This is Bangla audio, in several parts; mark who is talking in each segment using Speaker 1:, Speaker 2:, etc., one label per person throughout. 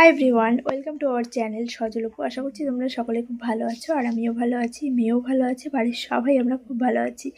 Speaker 1: Hi everyone welcome to our channel সজলপু আশা করছি তোমরা সকলে খুব ভালো আছো, আর আমিও ভালো আছি, মেয়েও ভালো আছে, বাড়ির সবাই আমরা খুব ভালো আছি।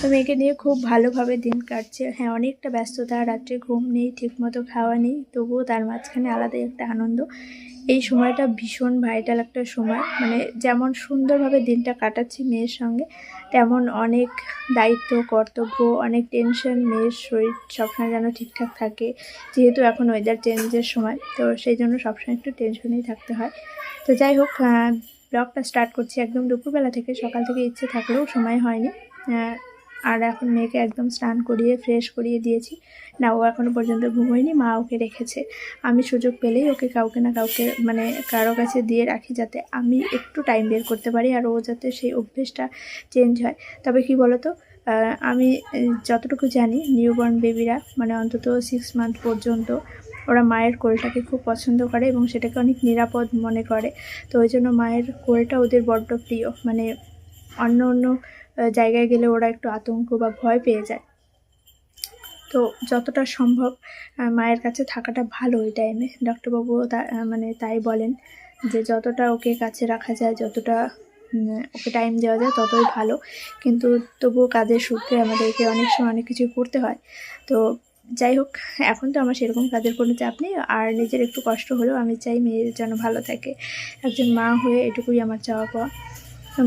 Speaker 1: তো মেয়েকে নিয়ে খুব ভালোভাবে দিন কাটছে। হ্যাঁ অনেকটা ব্যস্ততা, রাত্রে ঘুম নেই, ঠিকমতো খাওয়া নেই, তবুও তার মাঝখানে আলাদাই একটা আনন্দ। এই সময়টা ভীষণ ভাইটাল একটা সময়। মানে যেমন সুন্দরভাবে দিনটা কাটাচ্ছি মেয়ের সঙ্গে, তেমন অনেক দায়িত্ব, কর্তব্য, অনেক টেনশন মেয়ের শরীর সবসময় যেন ঠিকঠাক থাকে। যেহেতু এখন ওয়েদার চেঞ্জের সময়, তো সেই জন্য সবসময় একটু টেনশনেই থাকতে হয়। তো যাই হোক ব্লগটা স্টার্ট করছি একদম দুপুরবেলা থেকে। সকাল থেকে ইচ্ছে থাকলেও সময় হয়নি। আর এখন মেয়েকে একদম স্নান করিয়ে ফ্রেশ করিয়ে দিয়েছি। না, ও এখনও পর্যন্ত ঘুমোয়নি, মা ওকে রেখেছে। আমি সুযোগ পেলেই ওকে কাউকে না কাউকে মানে কারও কাছে দিয়ে রাখি যাতে আমি একটু টাইম বের করতে পারি আর ও যাতে সেই অভ্যেসটা চেঞ্জ হয়। তবে কি বলতো আমি যতটুকু জানি নিউবর্ন বেবিরা মানে অন্তত সিক্স মান্থ পর্যন্ত, ওরা মায়ের কোলটাকে খুব পছন্দ করে এবং সেটাকে অনেক নিরাপদ মনে করে। তো ওই জন্য মায়ের কোলটা ওদের বড্ড প্রিয়। মানে অন্য অন্য জায়গায় গেলে ওরা একটু আতঙ্ক বা ভয় পেয়ে যায়। তো যতটা সম্ভব মায়ের কাছে থাকাটা ভালো ওই টাইমে ডক্টরবাবুও তা মানে তাই বলেন যে যতটা ওকে কাছে রাখা যায়, যতটা ওকে টাইম দেওয়া যায়, ততই ভালো। কিন্তু তবুও কাজের সূত্রে আমাদেরকে অনেক সময় অনেক কিছু করতে হয়। তো যাই হোক, এখন তো আমার সেরকম কাজের কোনো চাপ নেই। আর নিজের একটু কষ্ট হলেও আমি চাই মেয়ের যেন ভালো থাকে। একজন মা হয়ে এটুকুই আমার চাওয়া পাওয়া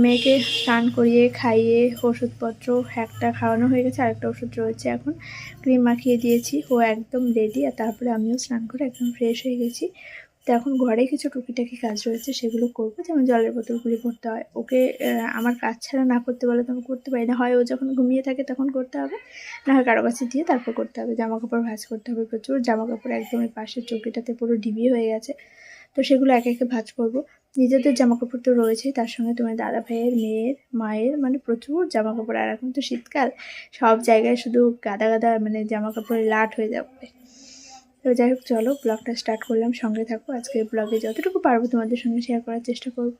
Speaker 1: মেয়েকে স্নান করিয়ে, খাইয়ে ওষুধপত্র একটা খাওয়ানো হয়ে গেছে, আরেকটা ওষুধ রয়েছে এখন। ক্রিম মাখিয়ে দিয়েছি, ও একদম রেডি আর তারপরে আমিও স্নান করে একদম ফ্রেশ হয়ে গেছি। তো এখন ঘরে কিছু টুকিটাকি কাজ রয়েছে, সেগুলো করব, যেমন জলের বোতলগুলি ভরতে হয়। ওকে আমার কাজ ছাড়া না করতে বলে তো আমি করতে পারি না, হয় ও যখন ঘুমিয়ে থাকে তখন করতে হবে, না হয় কারও কাছে দিয়ে তারপর করতে হবে। জামা কাপড় ভাঁজ করতে হবে প্রচুর জামা কাপড় একদম পাশের চৌকিটাতে পুরো ডিবি হয়ে গেছে। তো সেগুলো একে একে ভাঁজ করব। নিজেদের জামা কাপড় তো রয়েছে, তার সঙ্গে তোমার দাদা ভাইয়ের, মেয়ের, মায়ের মানে প্রচুর জামা কাপড় আর এখন তো শীতকাল, সব জায়গায় শুধু গাদা গাদা মানে জামা কাপড় লাট হয়ে যাবে। তো যাই হোক, চলো ব্লগটা স্টার্ট করলাম, সঙ্গে থাকো। আজকে ব্লগে যতটুকু পারব তোমাদের সঙ্গে শেয়ার করার চেষ্টা করব।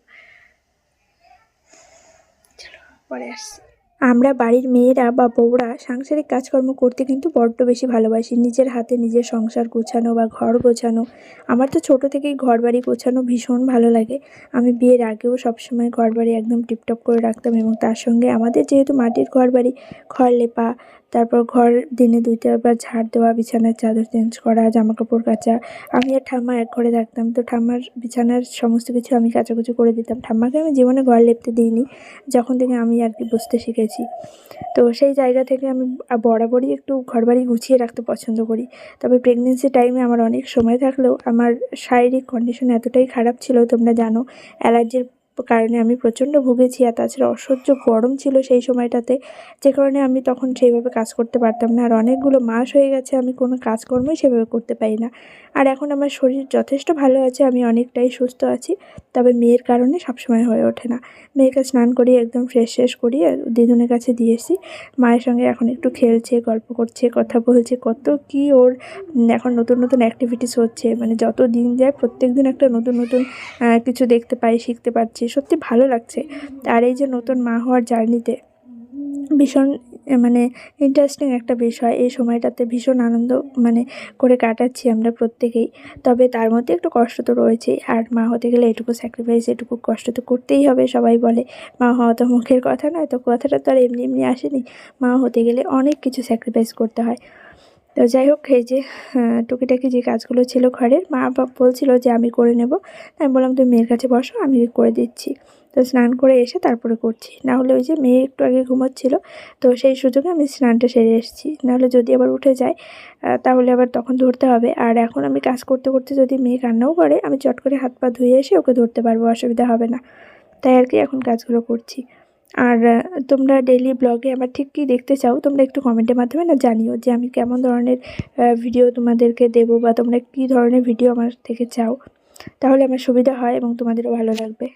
Speaker 1: চলো, পরে আসছি। আমরা বাড়ির মেয়েরা বা বউরা সাংসারিক কাজকর্ম করতে কিন্তু বড্ড বেশি ভালোবাসি। নিজের হাতে নিজের সংসার গোছানো বা ঘর গোছানো। আমার তো ছোট থেকেই ঘর বাড়ি গোছানো ভীষণ ভালো লাগে। আমি বিয়ের আগেও সবসময় ঘর বাড়ি একদম টিপটপ করে রাখতাম এবং তার সঙ্গে আমাদের যেহেতু মাটির ঘর বাড়ি খড় লেপা তারপর ঘর দিনে দুই চারবার ঝাড় দেওয়া, বিছানার চাদর চেঞ্জ করা জামা কাপড় কাচা। আমি আর ঠাম্মা এক ঘরে থাকতাম, তো ঠাম্মার বিছানার সমস্ত কিছু আমি কাচাকুচি করে দিতাম। ঠাম্মাকে আমি জীবনে ঘর লেপতে দিইনি, যখন থেকে আমি আর কি বুঝতে শিখেছি। তো সেই জায়গা থেকে আমি বরাবরই একটু ঘরবাড়ি গুছিয়ে রাখতে পছন্দ করি। তবে প্রেগনেন্সি টাইমে আমার অনেক সময় থাকলেও আমার শারীরিক কন্ডিশন এতটাই খারাপ ছিল, তোমরা জানো, অ্যালার্জির কারণে আমি প্রচণ্ড ভুগেছি আর তাছাড়া অসহ্য গরম ছিল সেই সময়টাতে। যে কারণে আমি তখন সেইভাবে কাজ করতে পারতাম না। আর অনেকগুলো মাস হয়ে গেছে আমি কোনো কাজকর্মই সেভাবে করতে পারি না। আর এখন আমার শরীর যথেষ্ট ভালো আছে, আমি অনেকটাই সুস্থ আছি। তবে মেয়ের কারণে সবসময় হয়ে ওঠে না। মেয়েকে স্নান করিয়ে একদম ফ্রেশ শেষ করিয়ে দিদুনের কাছে দিয়ে এসেছি। মায়ের সঙ্গে এখন একটু খেলছে, গল্প করছে, কথা বলছে। কত কি ওর এখন নতুন নতুন অ্যাক্টিভিটিস হচ্ছে। মানে যত দিন যায় প্রত্যেক দিন একটা নতুন নতুন কিছু দেখতে পাই, শিখতে পারছি। সত্যি ভালো লাগছে। আর এই যে নতুন মা হওয়ার জার্নিতে ভীষণ মানে ইন্টারেস্টিং একটা বিষয়। এই সময়টাতে ভীষণ আনন্দ মানে করে কাটাচ্ছি আমরা প্রত্যেকেই। তবে তার মধ্যে একটু কষ্ট তো রয়েছেই। আর মা হতে গেলে এটুকু স্যাক্রিফাইস এটুকু কষ্ট তো করতেই হবে, সবাই বলে। মা হওয়া তো মুখের কথা নয়, তো কথাটা তো আর এমনি এমনি আসেনি। মা হতে গেলে অনেক কিছু স্যাক্রিফাইস করতে হয়। তো যাই হোক, এই যে টুকিটাকি যে কাজগুলো ছিল ঘরের মা বলছিল যে আমি করে নেব। আমি বললাম, তুমি মেয়ের কাছে বসো, আমি করে দিচ্ছি। তো স্নান করে এসে তারপরে করছি। না হলে ওই যে মেয়ে একটু আগে ঘুমোচ্ছিল, তো সেই সুযোগে আমি স্নানটা সেরে এসেছি। নাহলে যদি আবার উঠে যায় তাহলে আবার তখন ধরতে হবে। আর এখন আমি কাজ করতে করতে যদি মেয়ে কান্নাও করে, আমি চট করে হাত পা ধুয়ে এসে ওকে ধরতে পারব, অসুবিধা হবে না। তাই আর কি এখন কাজগুলো করছি। আর তোমরা ডেইলি ব্লগে আমার ঠিক কী দেখতে চাও, তোমরা একটু কমেন্টের মাধ্যমে না জানিও যে আমি কেমন ধরনের ভিডিও তোমাদেরকে দেবো বা তোমরা কী ধরনের ভিডিও আমার থেকে চাও। তাহলে আমার সুবিধা হয় এবং তোমাদেরও ভালো লাগবে।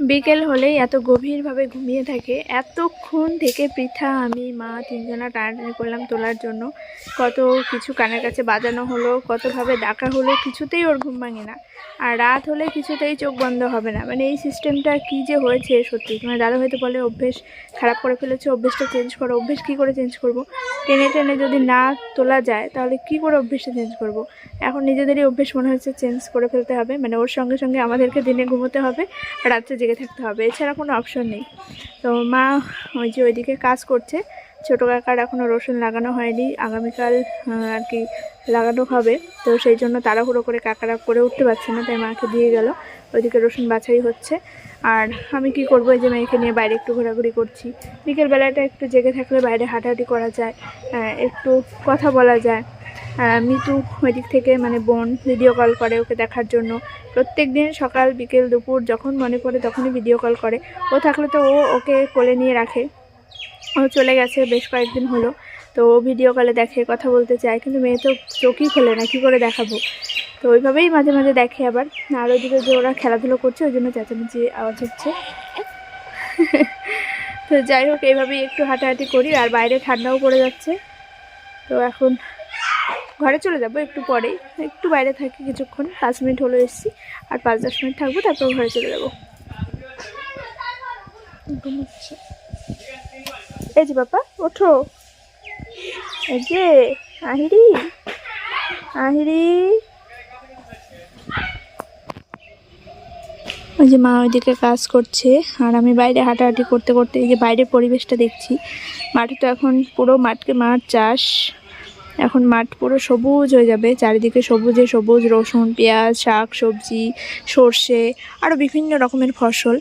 Speaker 1: বিকেল হলেই এত গভীরভাবে ঘুমিয়ে থাকে, এতক্ষণ থেকে পৃথা, আমি, মা তিনজনা টানাটানি করলাম তোলার জন্য। কত কিছু কানের কাছে বাজানো হলো, কতভাবে ডাকা হলো, কিছুতেই ওর ঘুম ভাঙে না। আর রাত হলে কিছুতেই চোখ বন্ধ হবে না। মানে এই সিস্টেমটা কী যে হয়েছে সত্যি? তোমার দাদা হয়তো বলে, অভ্যেস খারাপ করে ফেলেছে, অভ্যেসটা চেঞ্জ করো, অভ্যেস কী করে চেঞ্জ করব? টেনে টেনে যদি না তোলা যায়, তাহলে কী করে অভ্যেসটা চেঞ্জ করব? এখন নিজেদেরই অভ্যেস মনে হচ্ছে চেঞ্জ করে ফেলতে হবে। মানে ওর সঙ্গে সঙ্গে আমাদেরকে দিনে ঘুমোতে হবে, রাত্রে জেগে থাকতে হবে, এছাড়া কোনো অপশন নেই। তো মা ওই যে ওইদিকে কাজ করছে, ছোটো কাকার এখনও রসুন লাগানো হয়নি, আগামীকাল আর কি লাগানো হবে। তো সেই জন্য তাড়াহুড়ো করে কাকারা করে উঠতে পারছে না, তাই মাকে দিয়ে গেল। ওইদিকে রসুন বাছাই হচ্ছে। আর আমি কি করব, এই যে মেয়েকে নিয়ে বাইরে একটু ঘোরাঘুরি করছি। বিকেলবেলাটা একটু জেগে থাকলে বাইরে হাঁটাহাঁটি করা যায় একটু কথা বলা যায়। মিতু ওই দিক থেকে মানে বোন ভিডিও কল করে ওকে দেখার জন্য। প্রত্যেক দিন সকাল, বিকেল, দুপুর যখন মনে পড়ে তখনই ভিডিও কল করে। ও থাকলে তো ও ওকে কোলে নিয়ে রাখে। ও চলে গেছে বেশ কয়েকদিন হলো। তো ও ভিডিও কলে দেখে, কথা বলতে চায়, কিন্তু মেয়ে তো চোখই খোলে না, কী করে দেখাবো? তো ওইভাবেই মাঝে মাঝে দেখে আবার। আর ওইদিকে যে ওরা খেলাধুলো করছে, ওই জন্য চেঁচামেচি আওয়াজ হচ্ছে। তো যাই হোক এইভাবেই একটু হাঁটাহাঁটি করি, আর বাইরে ঠান্ডাও পড়ে যাচ্ছে। তো এখন ঘরে চলে যাব একটু পরে। একটু বাইরে থাকি কিছুক্ষণ, পাঁচ মিনিট হলো এসেছি। আর পাঁচ দশ মিনিট থাকব, তারপর ঘরে চলে যাব। এই যে বাবা, ওঠো। এই যে, আহিরি। আহিরি। ওই যে মা ওইদিকে কাজ করছে, আর আমি বাইরে হাঁটাহাঁটি করতে করতে এই যে বাইরের পরিবেশটা দেখছি। মাঠে তো এখন পুরো মাঠকে মাঠ, চাষ। এখন মাঠ পুরো সবুজ হয়ে যাবে। চারিদিকে সবুজে সবুজ রসুন পেঁয়াজ শাক সবজি সর্ষে আরও বিভিন্ন রকমের ফসল।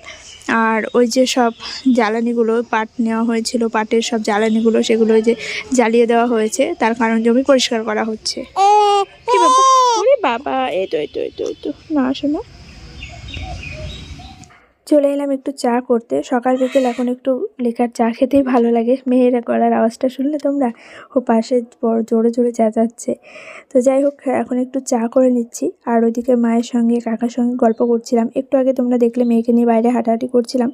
Speaker 1: আর ওই যে সব জ্বালানিগুলো পাট নেওয়া হয়েছিল পাটের সব জ্বালানিগুলো সেগুলো যে জ্বালিয়ে দেওয়া হয়েছে। তার কারণ জমি পরিষ্কার করা হচ্ছে। বাবা এই তো এই তো এই তো এই তো। না আসো না চলে এলাম একটু চা করতে। সকাল বিকেল এখন একটু লেখার চা খেতেই ভালো লাগে। মেয়েরা গলার আওয়াজটা শুনলে তোমরা ও পাশে বড় জোরে জোরে চেঁচাচ্ছে। তো যাই হোক, এখন একটু চা করে নিচ্ছি। আর ওইদিকে মায়ের সঙ্গে কাকার সঙ্গে গল্প করছিলাম। একটু আগে তোমরা দেখলে মেয়েকে নিয়ে বাইরে হাঁটাহাঁটি করছিলাম।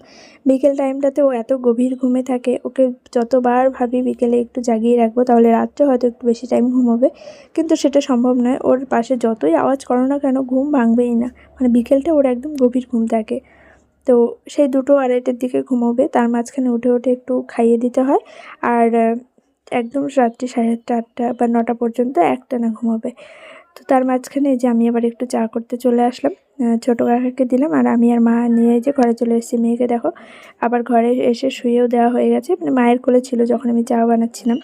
Speaker 1: বিকেল টাইমটাতে ও এত গভীর ঘুমে থাকে। ওকে যতবার ভাবি বিকেলে একটু জাগিয়ে রাখব, তাহলে রাত্রে হয়তো একটু বেশি টাইম ঘুমোবে। কিন্তু সেটা সম্ভব নয়। ওর পাশে যতই আওয়াজ করো না কেন, ঘুম ভাঙবেই না। মানে বিকেলটা ওর একদম গভীর ঘুম থাকে। তো সেই দুটো আড়াইটের দিকে ঘুমোবে, তার মাঝখানে উঠে উঠে একটু খাইয়ে দিতে হয়। আর একদম রাত্রি সাড়ে আটটা আটটা বা নটা পর্যন্ত একটা না ঘুমাবে। তো তার মাঝখানে যে আমি আবার একটু চা করতে চলে আসলাম। ছোটো কাকাকে দিলাম আর আমি আর মা নিয়ে যে ঘরে চলে এসেছি। মেয়েকে দেখো, আবার ঘরে এসে শুয়েও দেওয়া হয়ে গেছে। মানে মায়ের কোলে ছিল যখন আমি চা বানাচ্ছিলাম।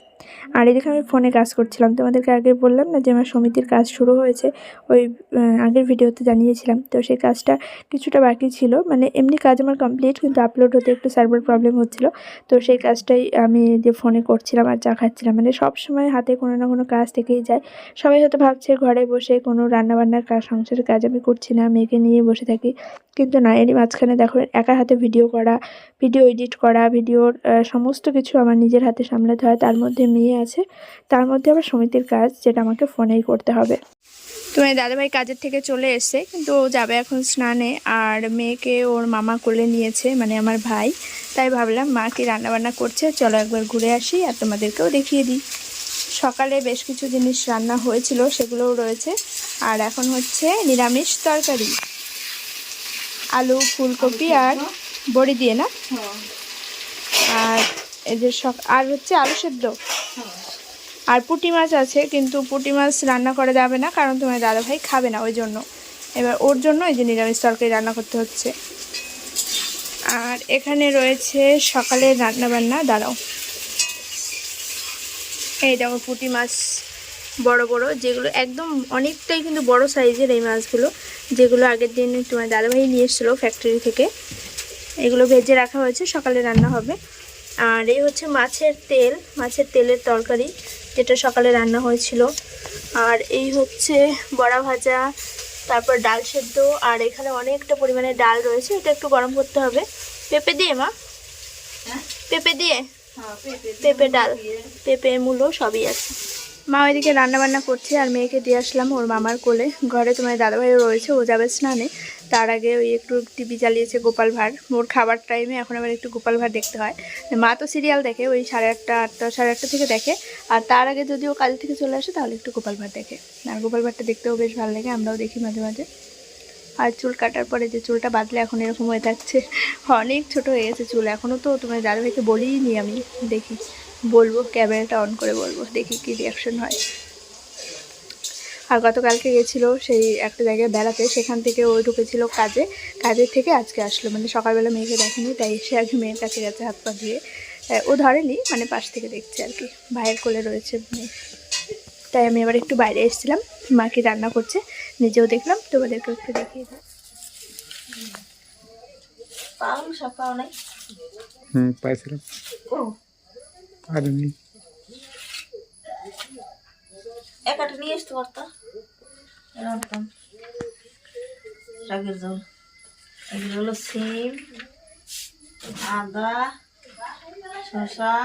Speaker 1: আর এদিকে আমি ফোনে কাজ করছিলাম। তোমাদেরকে আগে বললাম না যে আমার সমিতির কাজ শুরু হয়েছে, ওই আগের ভিডিওতে জানিয়েছিলাম। তো সেই কাজটা কিছুটা বাকি ছিল। মানে এমনি কাজ আমার কমপ্লিট কিন্তু আপলোড হতে একটু সার্ভার প্রবলেম হচ্ছিল। তো সেই কাজটাই আমি যে ফোনে করছিলাম আর চা খাচ্ছিলাম। মানে সব সময় হাতে কোনো না কোনো কাজ থেকেই যায়। সবাই হয়তো ভাবছে ঘরে বসে কোনো রান্নাবান্নার কাজ সংসারের কাজ আমি করছি না মেয়েকে নিয়ে বসে থাকি। কিন্তু না, এরই মাঝখানে দেখো, একা হাতে ভিডিও করা ভিডিও এডিট করা ভিডিওর সমস্ত কিছু আমার নিজের হাতে সামলাতে হয়। তার মধ্যে মেয়ে আছে। তার মধ্যে আবার সমিতির কাজ, যেটা আমাকে ফোনেই করতে হবে। তোমার দাদাভাই কাজের থেকে চলে এসছে, কিন্তু ও যাবে এখন স্নানে। আর মেয়েকে ওর মামা কোলে নিয়েছে মানে আমার ভাই। তাই ভাবলাম, মা কি রান্নাবান্না করছে? চলো একবার ঘুরে আসি আর তোমাদেরকেও দেখিয়ে দিই। সকালে বেশ কিছু জিনিস রান্না হয়েছিল, সেগুলোও রয়েছে। আর এখন হচ্ছে নিরামিষ তরকারি। আলু ফুলকপি আর বড়ি দিয়ে না? আর এই যে সক আর হচ্ছে আলু সেদ্ধ। আর পুঁটি মাছ আছে কিন্তু পুঁটি মাছ রান্না করা যাবে না কারণ তোমার দাদাভাই খাবে না ওই জন্য। এবার ওর জন্য এই যে নিরামিষ তরকারি রান্না করতে হচ্ছে। আর এখানে রয়েছে সকালের রান্না বান্না দাঁড়াও। এই দেখো পুঁটি মাছ। বড় বড় যেগুলো একদম অনেকটাই কিন্তু বড় সাইজের এই মাছগুলো যেগুলো আগের দিন তোমার দাদাভাই নিয়ে এসেছিল ফ্যাক্টরি থেকে। এগুলো ভেজে রাখা হয়েছে সকালে রান্না হবে। আর এই হচ্ছে মাছের তেল মাছের তেলের তরকারি যেটা সকালে রান্না হয়েছিল। আর এই হচ্ছে বড়া ভাজা তারপর ডাল সেদ্ধ আর এখানে অনেকটা পরিমাণে ডাল রয়েছে এটা একটু গরম করতে হবে। পেঁপে দিয়ে মা? পেঁপে দিয়ে? পেঁপে ডাল। পেঁপে মূলো সবই আছে। মা ওইদিকে রান্না বান্না করছে আর মেয়েকে দিয়ে আসলাম ওর মামার কোলে। ঘরে তোমার দাদাভাইও রয়েছে, ও যাবে স্নানে। তার আগে ওই একটু টিভি চালিয়েছে গোপাল ভাঁড়। ওর খাবার টাইমে এখন আবার একটু গোপাল ভাঁড় দেখতে হয়। মা তো সিরিয়াল দেখে, ওই সাড়ে আটটা আটটা, সাড়ে আটটা থেকে দেখে। আর তার আগে যদি ও কাজ থেকে চলে আসে, তাহলে একটু গোপাল ভাঁড় দেখে। আর গোপাল ভাঁড়টা দেখতেও বেশ ভালো লাগে, আমরাও দেখি মাঝে মাঝে। আর চুল কাটার পরে যে চুলটা বাঁধলে এখন এরকম হয়ে থাকছে। অনেক ছোট হয়ে গেছে চুল এখনও তো তোমার দাদাভাইকে বলিই নি আমি, দেখি। বলব ক্যামেরাটা অন করে বলব দেখি কি রিয়াকশন হয়। আর গতকালকে গেছিল সেই একটা জায়গায় বেড়াতে সেখান থেকে ও ঢুকেছিল কাজে। কাজের থেকে আজকে আসলো মানে সকালবেলা মেয়েকে দেখেনি তাই এসে আগে মেয়ের কাছে গেছে হাত পা ধুয়ে। ও ধরেনি মানে পাশ থেকে দেখছে আর কি ভাইয়ের কোলে রয়েছে মেয়ে। তাই আমি এবার একটু বাইরে এসেছিলাম মাকে রান্না করছে নিজেও দেখলাম তোমাদেরকে একটু দেখিয়ে দিই।
Speaker 2: পালং শাক পাও নাই?
Speaker 3: হুম পাইছিলাম।
Speaker 2: ও
Speaker 3: নেই
Speaker 2: নিয়ে আসতে পারতাম রাখতাম। শাকের জল এগুলো হলো সিম আদা শসা